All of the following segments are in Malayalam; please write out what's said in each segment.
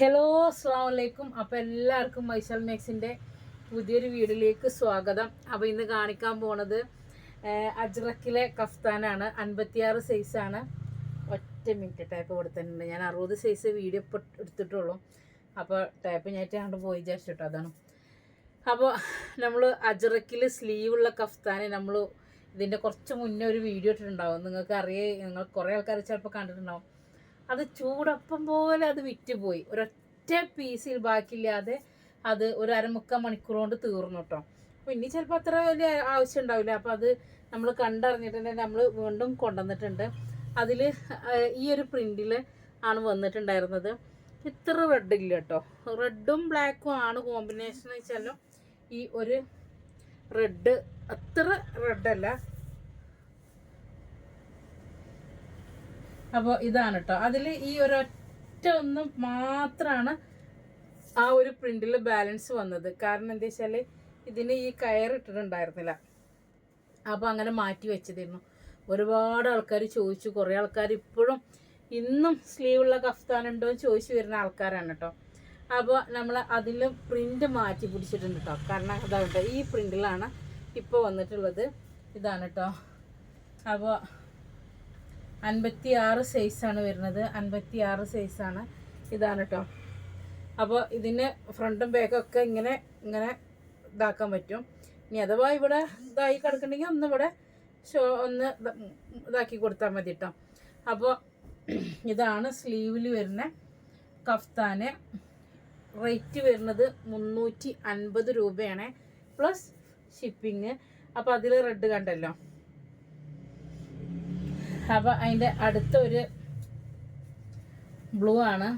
ഹലോ അസ്സാം വലൈക്കും അപ്പോൾ എല്ലാവർക്കും മൈസൽ മേക്സിന്റെ പുതിയൊരു വീഡിയോയിലേക്ക് സ്വാഗതം. അപ്പോൾ ഇന്ന് കാണിക്കാൻ പോണത് അജ്റക്കിലെ കഫ്താനാണ്. അൻപത്തിയാറ് സൈസാണ് ഒറ്റ മിനിറ്റ് ടാപ്പ് കൊടുത്തിട്ടുണ്ട്. ഞാൻ അറുപത് സൈസ് വീഡിയോ ഇപ്പോൾ എടുത്തിട്ടുള്ളൂ. അപ്പോൾ ടാപ്പ് ഞാൻ കണ്ട് പോയി വിചാരിച്ചിട്ടോ അതാണ്. അപ്പോൾ നമ്മൾ അജ്രക്കിൽ സ്ലീവുള്ള കഫ്താന് നമ്മൾ ഇതിന്റെ കുറച്ച് മുന്നേ ഒരു വീഡിയോ ഇട്ടിട്ടുണ്ടാവും. നിങ്ങൾക്ക് അറിയേ നിങ്ങൾ കുറേ ആൾക്കാർ ചിലപ്പോൾ കണ്ടിട്ടുണ്ടാവും. അത് ചൂടപ്പം പോലെ അത് വിറ്റുപോയി. ഒരൊറ്റ പീസിൽ ബാക്കിയില്ലാതെ അത് ഒരു അരമുക്കാൽ മണിക്കൂർ കൊണ്ട് തീർന്നു കേട്ടോ അപ്പോൾ ഇനി ചിലപ്പോൾ അത്ര വലിയ ആവശ്യം ഉണ്ടാവില്ല. അപ്പോൾ അത് നമ്മൾ കണ്ടറിഞ്ഞിട്ടുണ്ടെങ്കിൽ നമ്മൾ വീണ്ടും കൊണ്ടുവന്നിട്ടുണ്ട്. അതിൽ ഈ ഒരു പ്രിന്റിൽ ആണ് വന്നിട്ടുണ്ടായിരുന്നത്. ഇത്ര റെഡ് ഇല്ല കേട്ടോ റെഡും ബ്ലാക്കും ആണ് കോമ്പിനേഷൻ വെച്ചാലും ഈ ഒരു റെഡ് അത്ര റെഡല്ല അപ്പോൾ ഇതാണ് കേട്ടോ അതിൽ ഈ ഒരൊറ്റ ഒന്ന് മാത്രമാണ് ആ ഒരു പ്രിന്റിൽ ബാലൻസ് വന്നത്. കാരണം എന്താ വെച്ചാൽ ഇതിന് ഈ കയർ ഇട്ടിട്ടുണ്ടായിരുന്നില്ല. അപ്പോൾ അങ്ങനെ മാറ്റി വെച്ചതായിരുന്നു. ഒരുപാട് ആൾക്കാർ ചോദിച്ചു. കുറേ ആൾക്കാർ ഇപ്പോഴും ഇന്നും സ്ലീവുള്ള കഫ്താൻ ഉണ്ടോ എന്ന് ചോദിച്ചു വരുന്ന ആൾക്കാരാണ് കേട്ടോ അപ്പോൾ നമ്മൾ അതിൽ പ്രിന്റ് മാറ്റി പിടിച്ചിട്ടുണ്ട് കേട്ടോ കാരണം അതാണ് കേട്ടോ ഈ പ്രിന്റിലാണ് ഇപ്പോൾ വന്നിട്ടുള്ളത്. ഇതാണ് കേട്ടോ അപ്പോൾ അൻപത്തി ആറ് സൈസാണ് വരുന്നത്. അൻപത്തി ആറ് സൈസാണ് ഇതാണ് കേട്ടോ അപ്പോൾ ഇതിന് ഫ്രണ്ടും ബാക്കൊക്കെ ഇങ്ങനെ ഇങ്ങനെ ഇതാക്കാൻ പറ്റും. ഇനി അഥവാ ഇവിടെ ഇതായി കിടക്കണമെങ്കിൽ ഒന്ന് ഇവിടെ ഷോ ഒന്ന് ഇതാക്കി കൊടുത്താൽ മതി കേട്ടോ അപ്പോൾ ഇതാണ് സ്ലീവിൽ വരുന്ന കഫ്താന്. റേറ്റ് വരുന്നത് മുന്നൂറ്റി അൻപത് രൂപയാണ്. പ്ലസ് ഷിപ്പിങ് അപ്പോൾ അതിൽ റെഡ് കണ്ടല്ലോ. അപ്പോൾ അതിന്റെ അടുത്തൊരു ബ്ലൂ ആണ്.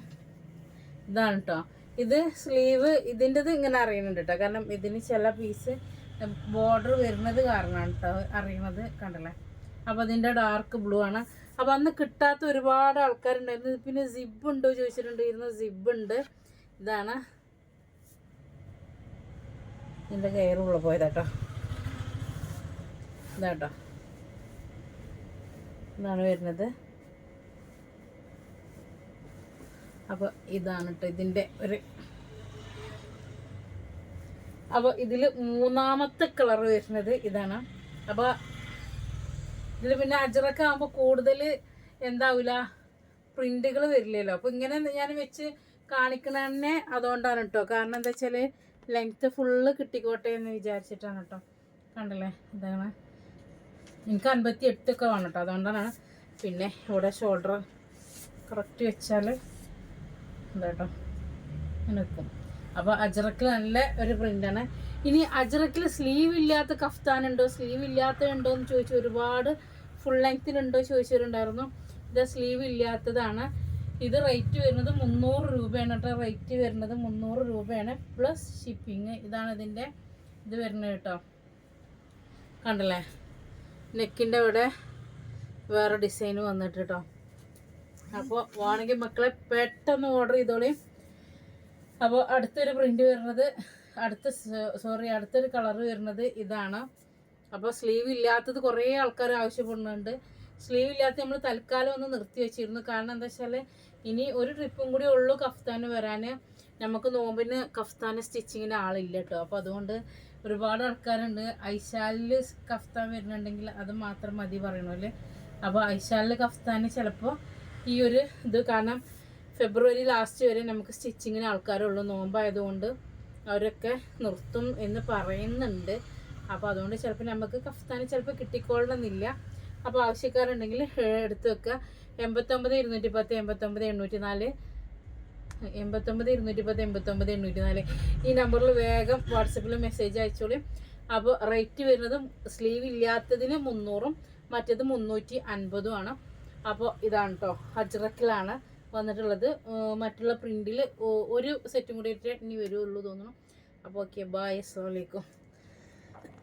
ഇതാണ് കേട്ടോ ഇത് സ്ലീവ് ഇതിന്റെത് ഇങ്ങനെ അറിയുന്നുണ്ട് കേട്ടോ കാരണം ഇതിന് ചില പീസ് ബോർഡർ വരുന്നത് കാരണമാണ് കേട്ടോ അറിയുന്നത് കണ്ടല്ലേ? അപ്പോൾ അതിന്റെ ഡാർക്ക് ബ്ലൂ ആണ്. അപ്പോൾ അന്ന് കിട്ടാത്ത ഒരുപാട് ആൾക്കാരുണ്ടായിരുന്നു. പിന്നെ സിബ് ഉണ്ടോ ചോദിച്ചിട്ടുണ്ടായിരുന്നു സിബ് ഉണ്ട്. ഇതാണ് ഇതിന്റെ കയറുള്ള പോയതാട്ടോ ഇതാട്ടോ ഇതാണ് വരുന്നത്. അപ്പോൾ ഇതാണ് കേട്ടോ ഇതിന്റെ ഒരു അപ്പോൾ ഇതിൽ മൂന്നാമത്തെ കളർ വരുന്നത് ഇതാണ്. അപ്പോൾ ഇതിൽ പിന്നെ അജറൊക്കെ ആകുമ്പോൾ കൂടുതൽ എന്താവില്ല പ്രിന്റുകൾ വരില്ലല്ലോ. അപ്പോൾ ഇങ്ങനെ ഞാൻ വെച്ച് കാണിക്കണതന്നെ അതുകൊണ്ടാണ് കേട്ടോ കാരണം എന്താ വെച്ചാൽ ലെങ്ത്ത് ഫുള്ള് കിട്ടിക്കോട്ടെ എന്ന് വിചാരിച്ചിട്ടാണ് കേട്ടോ കണ്ടല്ലേ? ഇതാണ്. എനിക്ക് അൻപത്തി എട്ടൊക്കെ വേണം കേട്ടോ. അതുകൊണ്ടാണ് പിന്നെ ഇവിടെ ഷോൾഡർ കറക്റ്റ് വെച്ചാൽ എന്താട്ടോ നിൽക്കും അപ്പോൾ അജറക്കിൽ നല്ല ഒരു പ്രിന്റാണ് ഇനി അജറക്കിൽ സ്ലീവ് ഇല്ലാത്ത കഫ്താൻ ഉണ്ടോ? സ്ലീവ് ഇല്ലാത്ത ഉണ്ടോ എന്ന് ചോദിച്ചു ഒരുപാട് ഫുൾ ലെങ്ത്തിലുണ്ടോ ചോദിച്ചവരുണ്ടായിരുന്നു. ഇത് സ്ലീവ് ഇല്ലാത്തതാണ്. ഇത് റേറ്റ് വരുന്നത് മുന്നൂറ് രൂപയാണ് കേട്ടോ. റേറ്റ് വരുന്നത് മുന്നൂറ് രൂപയാണ്. പ്ലസ് ഷിപ്പിങ് ഇതാണ് ഇതിന്റെ ഇത് വരുന്നത് കേട്ടോ. കണ്ടല്ലേ? നെക്കിന്റെ അവിടെ വേറെ ഡിസൈൻ വന്നിട്ട് കേട്ടോ അപ്പോൾ വേണമെങ്കിൽ മക്കളെ പെട്ടെന്ന് ഓർഡർ ചെയ്തോളി. അപ്പോൾ അടുത്തൊരു പ്രിന്റ് വരുന്നത് അടുത്ത സോറി അടുത്തൊരു കളർ വരുന്നത് ഇതാണ്. അപ്പോൾ സ്ലീവ് ഇല്ലാത്തത് കുറേ ആൾക്കാർ ആവശ്യപ്പെടുന്നുണ്ട്. സ്ലീവ് ഇല്ലാത്ത നമ്മൾ തൽക്കാലം ഒന്ന് നിർത്തി വെച്ചിരുന്നു. കാരണം എന്താ വെച്ചാൽ ഇനി ഒരു ട്രിപ്പും കൂടി ഉള്ളൂ കഫ്താന് വരാൻ നമുക്ക് നോമ്പിന് കഫ്താന് സ്റ്റിച്ചിങ്ങിന് ആളില്ല കേട്ടോ അപ്പോൾ അതുകൊണ്ട് ഒരുപാട് ആൾക്കാരുണ്ട്. ഐശാലിൽ കഫ്താൻ വരുന്നുണ്ടെങ്കിൽ അത് മാത്രം മതി പറയണല്ലേ അപ്പോൾ ഐശാലിൽ കഫ്താന് ചിലപ്പോൾ ഈ ഒരു ഇത് കാരണം ഫെബ്രുവരി ലാസ്റ്റ് വരെ നമുക്ക് സ്റ്റിച്ചിങ്ങിന് ആൾക്കാരുള്ളൂ നോമ്പായതുകൊണ്ട് അവരൊക്കെ നിർത്തും എന്ന് പറയുന്നുണ്ട്. അപ്പോൾ അതുകൊണ്ട് ചിലപ്പോൾ നമുക്ക് കഫ്താന് ചിലപ്പോൾ കിട്ടിക്കൊള്ളണമെന്നില്ല അപ്പോൾ ആവശ്യക്കാരുണ്ടെങ്കിൽ എടുത്ത് വെക്കുക. എൺപത്തൊമ്പത് ഇരുന്നൂറ്റി പത്ത് എൺപത്തൊമ്പത് എണ്ണൂറ്റി നാല് എൺപത്തൊമ്പത് ഇരുന്നൂറ്റി പത്ത് എൺപത്തൊമ്പത് എണ്ണൂറ്റി നാല് ഈ നമ്പറിൽ വേഗം വാട്സപ്പിൽ മെസ്സേജ് അയച്ചോളൂ. അപ്പോൾ റേറ്റ് വരുന്നത് സ്ലീവ് ഇല്ലാത്തതിന് മുന്നൂറും മറ്റേത് മുന്നൂറ്റി അൻപതും ആണ്. അപ്പോൾ ഇതാണ് കേട്ടോ അജ്രക്കിലാണ് വന്നിട്ടുള്ളത്. മറ്റുള്ള പ്രിന്റിൽ ഒരു സെറ്റും കൂടി ഇനി വരുള്ളൂ തോന്നുന്നു. അപ്പോൾ ഓക്കെ ബായ് അസ്സാം വലൈക്കും